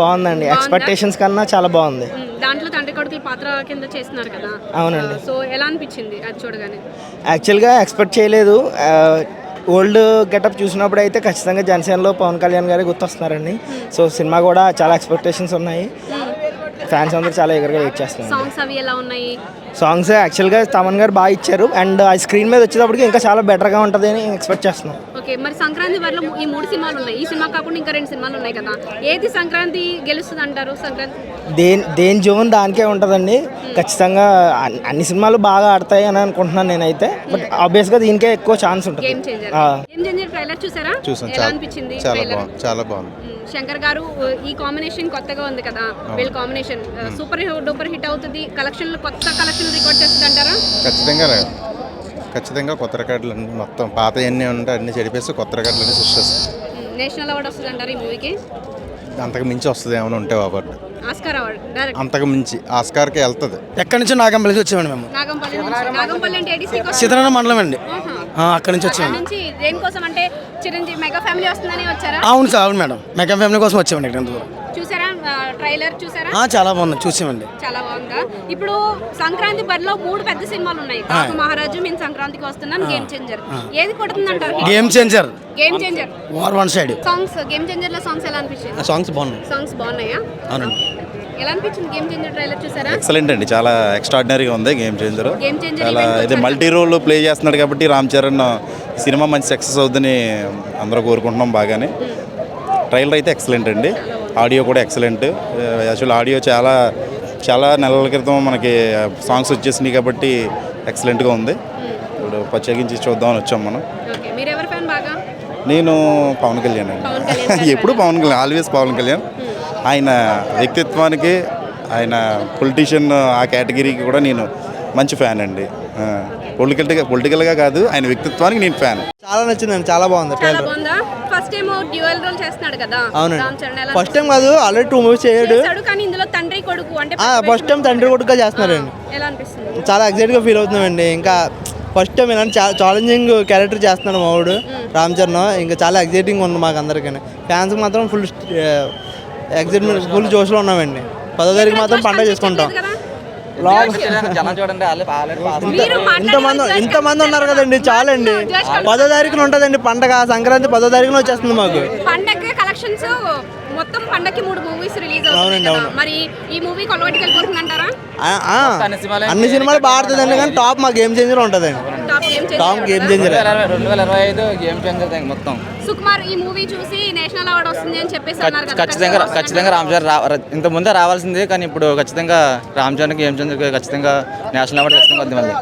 బాగుందండి. ఎక్స్పెక్టేషన్స్ కన్నా చాలా బాగుంది. దాంట్లో తండ్రి కొడుకుల పాత్ర కింద చేస్తున్నారు కదా. అవునండి. సో ఎలా అనిపించింది అది చూడగానే? యాక్చువల్గా ఎక్స్పెక్ట్ చేయలేదు. ఓల్డ్ గెటప్ చూసినప్పుడు అయితే ఖచ్చితంగా జనసేనలో పవన్ కళ్యాణ్ గారు గుర్తొస్తున్నారండి. సో సినిమా కూడా చాలా ఎక్స్పెక్టేషన్స్ ఉన్నాయి. ఫ్యాన్స్ అందరూ చాలా ఎగరగా వెయిట్ చేస్తున్నారు. సాంగ్స్ అవి ఎలా ఉన్నాయి? సాంగ్స్ యాక్చువల్గా తమన్ గారు బాగా ఇచ్చారు. అండ్ ఆ స్క్రీన్ మీద వచ్చేటప్పటికి ఇంకా చాలా బెటర్గా ఉంటుంది అని ఎక్స్పెక్ట్ చేస్తున్నాం. ఓకే మరి సంక్రాంతి వల్ల ఈ మూడు సినిమాలు ఉన్నాయి. ఈ సినిమా కాకుండా ఇంకా రెండు సినిమాలు ఉన్నాయి కదా. ఏది సంక్రాంతి గెలుస్తుంది అంటారు సంక్రాంతి? దేని దేని జోన్ దానికే ఉంటుందండి. ఖచ్చితంగా అన్ని- సినిమాలు బాగా ఆడతాయి అని అనుకుంటున్నాను నేనైతే. బట్ ఆబ్వియస్గా దీనికే ఎక్కువ ఛాన్స్ ఉంటుంది. గేమ్ చేంజర్ ఆ. గేమ్ చేంజర్ ట్రైలర్ చూసారా? చూసాం. ఎలా చాలా అనిపించింది చాలా బాగుంది. చాలా బాగుంది. శంకర్ గారు ఈ కాంబినేషన్ కొత్తగా ఉంది కదా. వీళ్ళ కాంబినేషన్ సూపర్ డూపర్ హిట్ అవుతుంది. కలెక్షన్లు కొత్త కలెక్షన్ రికార్డ్ చేస్తుంది అంటారా? ఖచ్చితంగా ఖచ్చితంగా కొత్త రికార్డులు అన్ని మొత్తం పాత ఎన్ని ఉంటే అన్ని చెడిపేసి కొత్త రికార్డులు అన్ని సృష్టిస్తుంది నేషనల్ అవార్డు వస్తుంది అంటారు ఈ మూవీకి? అంతకు మించి వస్తుంది ఏమైనా ఉంటే అవార్డు. Oscar award direct. అంతకు మించి ఆస్కార్కి వెళ్తుంది. ఎక్కడి నుంచో నాగంపల్లి వచ్చామండి మేము? నాగంపల్లి నుంచి. నాగంపల్లి అంటే ఏడీసీ సీతారామ మండలం అండి. ఆ, అక్కడి నుంచి అక్కడ వచ్చామండి నుంచి దేనికోసం అంటే చిరంజీవి మెగా ఫ్యామిలీ వస్తుందని వచ్చారా? అవును సార్ అవును మేడం. మెగా ఫ్యామిలీ కోసం వచ్చామండి ఇక్కడ దూరం చూసారా? ట్రైలర్ చూసారా? ఆ, చాలా బాగుంది. చూసామండి చాలా బాగుందా? ఇప్పుడు సంక్రాంతి బరిలో మూడు పెద్ద సినిమాలు ఉన్నాయి. మహారాజు మేము సంక్రాంతికి వస్తున్నాం గేమ్ చేంజర్ ఏది కొడుతుంది అంటారు game changer game changer war one side songs game చేంజర్లో songs ఎలా అనిపించింది సాంగ్స్ బాగున్నాయి. సాంగ్స్ బాగున్నాయా? అవునండి. ఎలా అనిపించింది గేమ్ చేంజర్ ట్రైలర్ చూసారా? ఎక్సలెంట్ అండి. చాలా ఎక్స్ట్రాడినరీగా ఉంది గేమ్ చేంజర్ గేమ్ చేంజర్ చాలా ఇది మల్టీ రోల్ ప్లే చేస్తున్నాడు కాబట్టి రామ్ చరణ్ సినిమా మంచి సక్సెస్ అవుతుందని అందరూ కోరుకుంటున్నాం బాగానే. ట్రైలర్ అయితే ఎక్సలెంట్ అండి. ఆడియో కూడా ఎక్సలెంట్. యాక్చువల్ ఆడియో చాలా చాలా నెలల క్రితం మనకి సాంగ్స్ వచ్చేసినాయి కాబట్టి ఎక్సలెంట్గా ఉంది. ఇప్పుడు ప్రత్యేకించి చూద్దామని వచ్చాం మనం. నేను పవన్ కళ్యాణ్ పవన్ కళ్యాణ్ అండి ఎప్పుడు పవన్ కళ్యాణ్ ఆల్వేస్ పవన్ కళ్యాణ్. ఆయన వ్యక్తిత్వానికి ఆయన పొలిటీషియన్ ఆ కేటగిరీకి కూడా నేను మంచి ఫ్యాన్ అండి. పొలిటికల్గా పొలిటికల్గా కాదు ఆయన వ్యక్తిత్వానికి నేను ఫ్యాన్ చాలా నచ్చిందండి చాలా బాగుంది చాలా బాగుందా? ఫస్ట్ టైం డ్యూయల్ రోల్ చేస్తున్నాడు కదా అవునండి. ఫస్ట్ టైం కాదు ఆల్రెడీ టూ మూవీస్ చేయడు. చేశాడు కానీ ఇందులో తండ్రి కొడుకు అంటే ఫస్ట్ టైం తండ్రి కొడుకుగా చేస్తున్నారండి ఎలా అనిపిస్తుంది? చాలా ఎక్సైట్గా ఫీల్ అవుతున్నామండి. ఇంకా ఫస్ట్ టైం ఇలాంటి ఛాలెంజింగ్ క్యారెక్టర్ చేస్తున్నాడు మావుడు రామ్ చరణ్. ఇంకా చాలా ఎక్సైటింగ్ ఉంది మాకు అందరికీ ఫ్యాన్స్ మాత్రం ఫుల్ ఎక్సైట్మెంట్ ఫుల్ జోష్లో ఉన్నామండి. పదో తారీఖు మాత్రం పండగ చేసుకుంటాం. ఇంతమంది ఇంతమంది ఉన్నారు కదండి చాలండి. పదో తారీఖున ఉంటుందండి పండగ సంక్రాంతి పదో తారీఖున వచ్చేస్తుంది మాకు. పండగ కలెక్షన్స్ మొత్తం పండగకి మూడు మూవీస్ రిలీజ్. మరి ఈ మూవీ కొలవాటికి వెళ్ళిపోతుంది అంటారా ఆ, ఆ, అన్ని సినిమాలు బాగా ఆడుతుందండి కానీ టాప్ మా గేమ్ చేంజర్ ఉంటుందండి టాప్ గేమ్ చేంజర్ రెండు వేల ఇరవై ఐదు గేమ్ చేంజర్ థింగ్ మొత్తం. సుకుమార్ ఈ మూవీ చూసి నేషనల్ అవార్డు వస్తుంది అని చెప్పేసి అన్నారు కదా. ఖచ్చితంగా ఖచ్చితంగా రామ్ చరణ్ ఇంత ముందే రావాల్సింది కానీ ఇప్పుడు ఖచ్చితంగా రామ్ చరణ్ గేమ్ చేంజర్ ఖచ్చితంగా నేషనల్ అవార్డు ఖచ్చితంగా వద్దు మళ్ళీ.